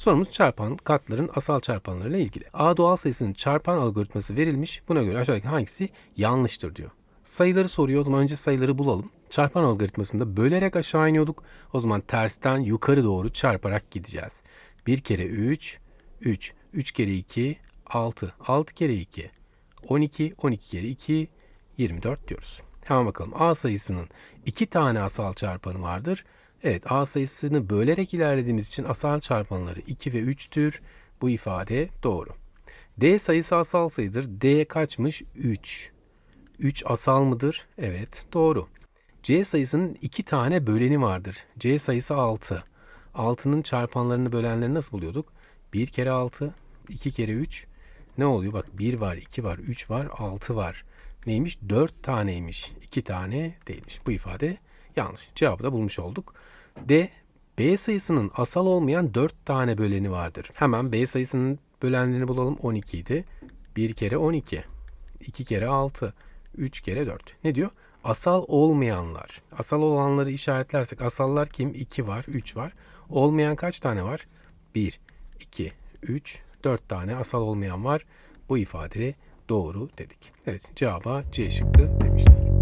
Sorumuz çarpan katların asal çarpanlarıyla ilgili. A doğal sayısının çarpan algoritması verilmiş. Buna göre aşağıdaki hangisi yanlıştır diyor. Sayıları soruyor. O zaman önce sayıları bulalım. Çarpan algoritmasında bölerek aşağı iniyorduk. O zaman tersten yukarı doğru çarparak gideceğiz. 1 kere 3, 3. 3 kere 2, 6. 6 kere 2, 12. 12 kere 2, 24 diyoruz. Hemen bakalım. A sayısının iki tane asal çarpanı vardır. Evet A sayısını bölerek ilerlediğimiz için asal çarpanları 2 ve 3'tür. Bu ifade doğru. D sayısı asal sayıdır. D kaçmış? 3. 3 asal mıdır? Evet doğru. C sayısının iki tane böleni vardır. C sayısı 6. 6'nın çarpanlarını bölenleri nasıl buluyorduk? 1 kere 6, 2 kere 3. Ne oluyor? Bak 1 var, 2 var, 3 var, 6 var. Neymiş? 4 taneymiş. 2 tane değilmiş. Bu ifade yanlış. Cevabı da bulmuş olduk. D. B sayısının asal olmayan 4 tane böleni vardır. Hemen B sayısının bölenlerini bulalım. 12 idi. 1 kere 12. 2 kere 6. 3 kere 4. Ne diyor? Asal olmayanlar. Asal olanları işaretlersek asallar kim? 2 var, 3 var. Olmayan kaç tane var? 1, 2, 3, 4 tane asal olmayan var. Bu ifade doğru dedik. Evet cevaba C şıkkı demiştik.